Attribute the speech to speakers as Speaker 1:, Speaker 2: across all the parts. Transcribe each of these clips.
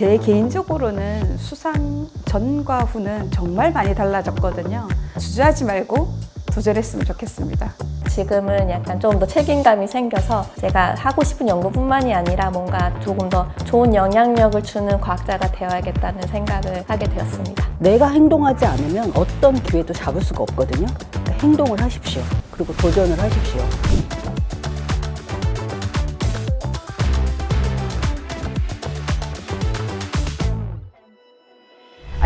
Speaker 1: 제 개인적으로는 수상 전과 후는 정말 많이 달라졌거든요. 주저하지 말고 도전했으면 좋겠습니다.
Speaker 2: 지금은 약간 좀 더 책임감이 생겨서 제가 하고 싶은 연구뿐만이 아니라 뭔가 조금 더 좋은 영향력을 주는 과학자가 되어야겠다는 생각을 하게 되었습니다.
Speaker 3: 내가 행동하지 않으면 어떤 기회도 잡을 수가 없거든요. 그러니까 행동을 하십시오. 그리고 도전을 하십시오.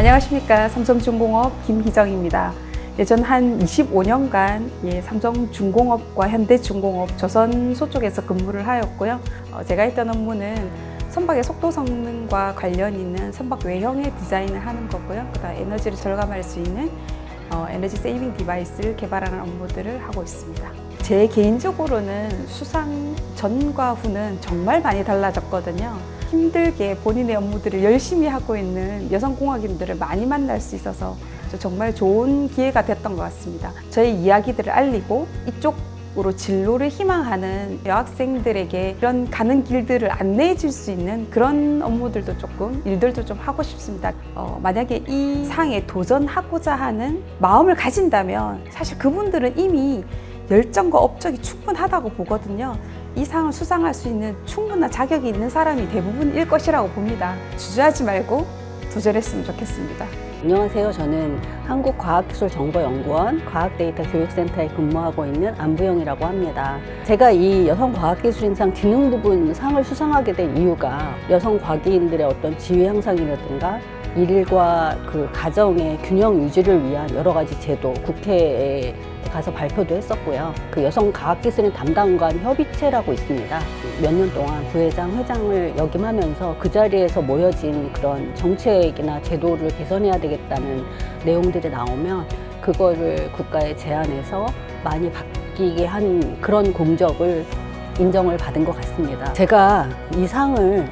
Speaker 1: 안녕하십니까. 삼성중공업 김희정입니다. 예전 한 25년간 예, 삼성중공업과 현대중공업, 조선소 쪽에서 근무를 하였고요. 어, 제가 했던 업무는 선박의 속도 성능과 관련 있는 선박 외형의 디자인을 하는 거고요. 그다음 에너지를 절감할 수 있는 어, 에너지 세이빙 디바이스를 개발하는 업무들을 하고 있습니다. 제 개인적으로는 수상 전과 후는 정말 많이 달라졌거든요. 힘들게 본인의 업무들을 열심히 하고 있는 여성공학인들을 많이 만날 수 있어서 저 정말 좋은 기회가 됐던 것 같습니다. 저의 이야기들을 알리고 이쪽 으로 진로를 희망하는 여학생들에게 이런 가는 길들을 안내해 줄 수 있는 그런 업무들도 조금 일들도 좀 하고 싶습니다. 어, 만약에 이 상에 도전하고자 하는 마음을 가진다면 사실 그분들은 이미 열정과 업적이 충분하다고 보거든요. 이 상을 수상할 수 있는 충분한 자격이 있는 사람이 대부분일 것이라고 봅니다. 주저하지 말고 도전했으면 좋겠습니다.
Speaker 3: 안녕하세요. 저는 한국과학기술정보연구원 과학데이터 교육센터에 근무하고 있는 안부영이라고 합니다. 제가 이 여성과학기술인상 지능 부분 상을 수상하게 된 이유가 여성 과기인들의 어떤 지위 향상이라든가 일과 그 가정의 균형 유지를 위한 여러 가지 제도, 국회에 가서 발표도 했었고요. 그 여성 과학기술인 담당관 협의체라고 있습니다. 몇 년 동안 부회장, 회장을 역임하면서 그 자리에서 모여진 그런 정책이나 제도를 개선해야 되겠다는 내용들이 나오면 그거를 국가에 제안해서 많이 바뀌게 한 그런 공적을 인정을 받은 것 같습니다. 제가 이 상을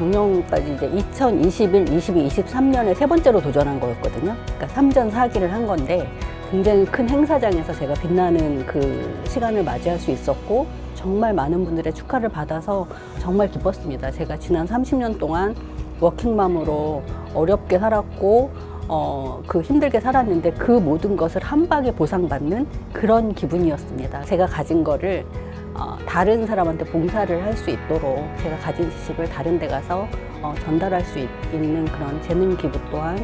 Speaker 3: 작년까지 이제 2021, 22, 23년에 세 번째로 도전한 거였거든요. 그러니까 삼전 사기를 한 건데 굉장히 큰 행사장에서 제가 빛나는 그 시간을 맞이할 수 있었고 정말 많은 분들의 축하를 받아서 정말 기뻤습니다. 제가 지난 30년 동안 워킹맘으로 어렵게 살았고 어, 그 힘들게 살았는데 그 모든 것을 한 방에 보상받는 그런 기분이었습니다. 제가 가진 거를 어, 다른 사람한테 봉사를 할 수 있도록 제가 가진 지식을 다른 데 가서 어, 전달할 수 있, 는 그런 재능 기부 또한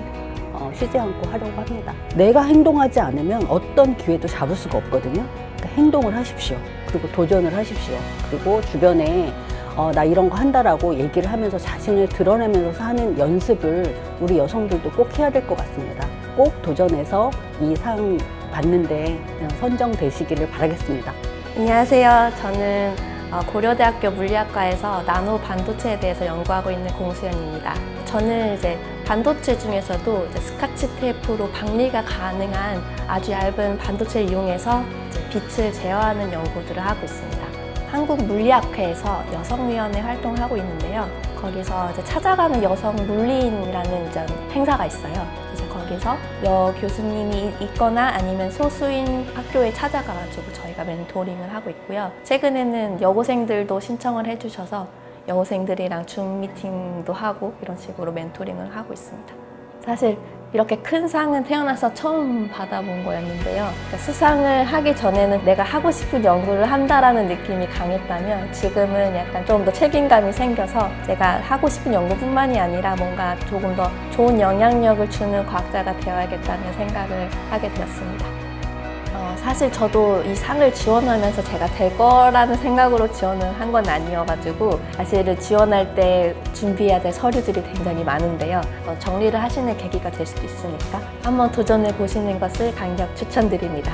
Speaker 3: 어, 쉬지 않고 하려고 합니다. 내가 행동하지 않으면 어떤 기회도 잡을 수가 없거든요. 그러니까 행동을 하십시오. 그리고 도전을 하십시오. 그리고 주변에 어, 나 이런 거 한다라고 얘기를 하면서 자신을 드러내면서 사는 연습을 우리 여성들도 꼭 해야 될 것 같습니다. 꼭 도전해서 이 상 받는데 선정되시기를 바라겠습니다.
Speaker 2: 안녕하세요. 저는 어, 고려대학교 물리학과에서 나노 반도체에 대해서 연구하고 있는 공수연입니다. 저는 이제 반도체 중에서도 이제 스카치 테이프로 방리가 가능한 아주 얇은 반도체를 이용해서 빛을 제어하는 연구들을 하고 있습니다. 한국 물리학회에서 여성위원회 활동을 하고 있는데요. 거기서 찾아가는 여성 물리인이라는 행사가 있어요. 거기서 여 교수님이 있거나 아니면 소수인 학교에 찾아가가지고 저희가 멘토링을 하고 있고요. 최근에는 여고생들도 신청을 해주셔서 여고생들이랑 줌 미팅도 하고 이런 식으로 멘토링을 하고 있습니다. 사실 이렇게 큰 상은 태어나서 처음 받아본 거였는데요. 그러니까 수상을 하기 전에는 내가 하고 싶은 연구를 한다라는 느낌이 강했다면 지금은 약간 좀 더 책임감이 생겨서 제가 하고 싶은 연구뿐만이 아니라 뭔가 조금 더 좋은 영향력을 주는 과학자가 되어야겠다는 생각을 하게 되었습니다. 어, 사실 저도 이 상을 지원하면서 제가 될 거라는 생각으로 지원을 한 건 아니어가지고 사실은 지원할 때 준비해야 될 서류들이 굉장히 많은데요. 어, 정리를 하시는 계기가 될 수도 있으니까 한번 도전해 보시는 것을 강력 추천드립니다.